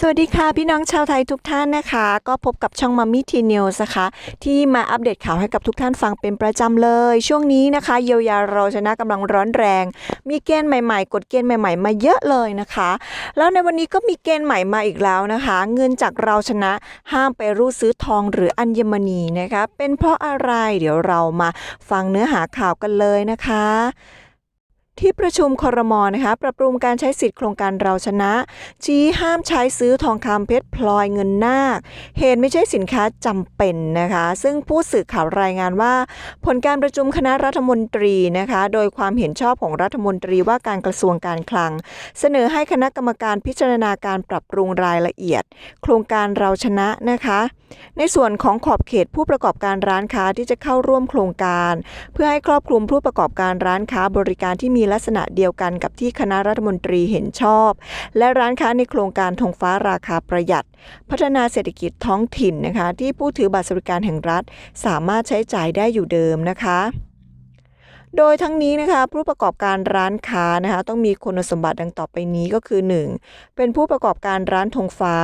สวัสดีค่ะ พี่น้องชาวไทยทุกท่านนะคะ ก็พบกับช่องมัมมี่ทีนิวส์นะคะ ที่มาอัปเดตข่าวให้กับทุกท่านฟังเป็นประจำเลย ช่วงนี้นะคะ เยียวยาเราชนะกำลังร้อนแรง มีเกณฑ์ใหม่ๆ กฎเกณฑ์ใหม่ๆ มาเยอะเลยนะคะ แล้วในวันนี้ก็มีเกณฑ์ใหม่มาอีกแล้วนะคะ เงินจากเราชนะห้ามไปรูดซื้อทองหรืออัญมณีนะคะ เป็นเพราะอะไรเดี๋ยวเรามาฟังเนื้อหาข่าวกันเลยนะคะ ที่ประชุมคอรมอนะคะ ปรับปรุงการใช้สิทธิ์โครงการเราชนะ ชี้ห้ามใช้ซื้อทองคำเพชรพลอยเงินนาค เหตุไม่ใช่สินค้าจำเป็นนะคะ ซึ่งผู้สื่อข่าวรายงานว่า ผลการประชุมคณะรัฐมนตรีนะคะ โดยความเห็นชอบของรัฐมนตรีว่าการกระทรวงการคลัง เสนอให้คณะกรรมการพิจารณาการปรับปรุงรายละเอียด โครงการเราชนะนะคะ ในส่วนของขอบเขตผู้ประกอบการร้านค้าที่จะเข้าร่วมโครงการ เพื่อให้ครอบคลุมผู้ประกอบการร้านค้าบริการที่มีลักษณะเดียวกันกับที่คณะรัฐมนตรีเห็นชอบ และร้านค้าในโครงการธงฟ้าราคาประหยัด พัฒนาเศรษฐกิจท้องถิ่นนะคะ ที่ผู้ถือบัตรสวัสดิการแห่งรัฐ สามารถใช้จ่ายได้อยู่เดิมนะคะ โดยทั้งนี้นะคะผู้ประกอบการร้านค้านะคะต้องมีคุณสมบัติดังต่อไปนี้ก็คือ 1. เป็นผู้ประกอบการร้านธงฟ้า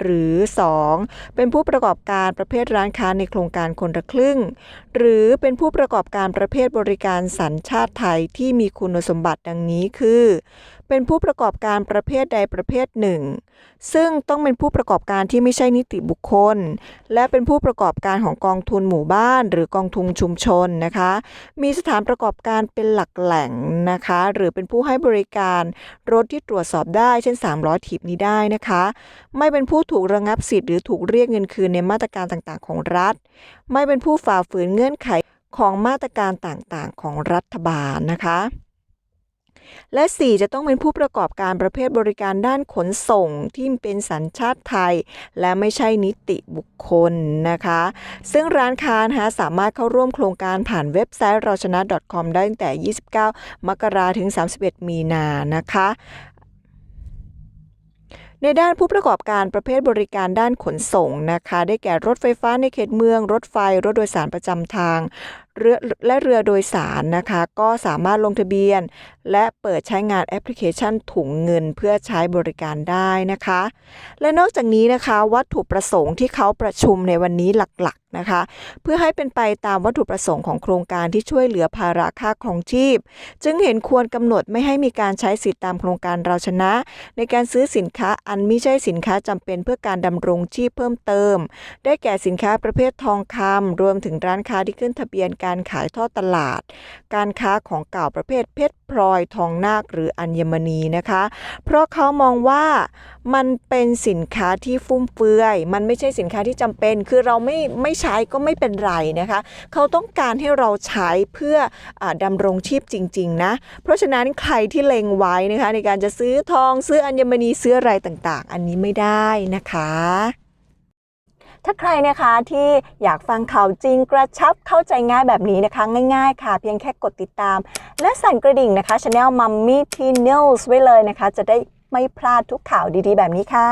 หรือ 2. เป็นผู้ประกอบการประเภทร้านค้าในโครงการคนละครึ่ง หรือเป็นผู้ประกอบการประเภทบริการสัญชาติไทยที่มีคุณสมบัติดังนี้คือ เป็นผู้ประกอบการประเภทใดประเภทหนึ่ง ซึ่งต้องเป็นผู้ประกอบการที่ไม่ใช่นิติบุคคล และเป็นผู้ประกอบการของกองทุนหมู่บ้าน หรือกองทุนชุมชนนะคะ มีสถานประกอบการเป็นหลักแหล่งนะคะ หรือเป็นผู้ให้บริการรถที่ตรวจสอบได้เช่น 3 ล้อถีบนี้ได้นะคะ ไม่เป็นผู้ถูกระงับสิทธิ์หรือถูกเรียกเงินคืนในมาตรการต่างๆ ของรัฐ ไม่เป็นผู้ฝ่าฝืนเงื่อนไขของมาตรการต่างๆ ของรัฐบาลนะคะ และ 4 จะต้องเป็นผู้ประกอบการประเภทบริการด้านขนส่งที่เป็นสัญชาติไทย และไม่ใช่นิติบุคคลนะคะ ซึ่งร้านค้านะคะสามารถเข้าร่วมโครงการผ่านเว็บไซต์เราชนะ .com ได้ตั้งแต่ 29 มกราถึง 31 มีนานะคะในด้านผู้ประกอบการประเภทบริการด้านขนส่งนะคะ ได้แก่รถไฟฟ้าในเขตเมือง รถไฟ รถโดยสารประจำทางเรือและเรือโดยสารนะคะ ก็สามารถลงทะเบียน และเปิดใช้งานแอปพลิเคชันถุงเงินเพื่อใช้บริการได้นะคะ และนอกจากนี้นะคะวัตถุประสงค์ที่เขาประชุมในวันนี้หลักๆนะคะ เพื่อให้เป็นไปตามวัตถุประสงค์ของโครงการที่ช่วยเหลือภาระค่าครองชีพ จึงเห็นควรกำหนดไม่ให้มีการใช้สิทธิตามโครงการเราชนะ ในการซื้อสินค้าอันไม่ใช่สินค้าจำเป็นเพื่อการดำรงชีพเพิ่มเติม ได้แก่สินค้าประเภททองคำรวมถึงร้านค้าที่ขึ้นทะเบียนการขายทอดตลาด การค้าของเก่าประเภทเพชรพลอยทองนาคหรืออัญมณีนะคะ เพราะเขามองว่ามันเป็นสินค้าที่ฟุ่มเฟือย มันไม่ใช่สินค้าที่จำเป็น คือเราไม่ไม่ใช้ก็ไม่เป็นไรนะคะ เขาต้องการให้เราใช้เพื่ออาดำรงชีพจริง ๆ นะ เพราะฉะนั้นใครที่เล็งไว้นะคะในการจะซื้อทองซื้ออัญมณีซื้ออะไรต่างๆ อันนี้ไม่ได้นะคะ ถ้าใครนะคะที่อยากฟังข่าวจริงกระชับเข้าใจง่ายแบบนี้นะคะ ง่ายๆ ค่ะ เพียงแค่กดติดตาม และสั่นกระดิ่งนะคะ Channel Mummy T News ไว้เลยนะคะ จะได้ไม่พลาดทุกข่าวดีๆ แบบนี้ค่ะ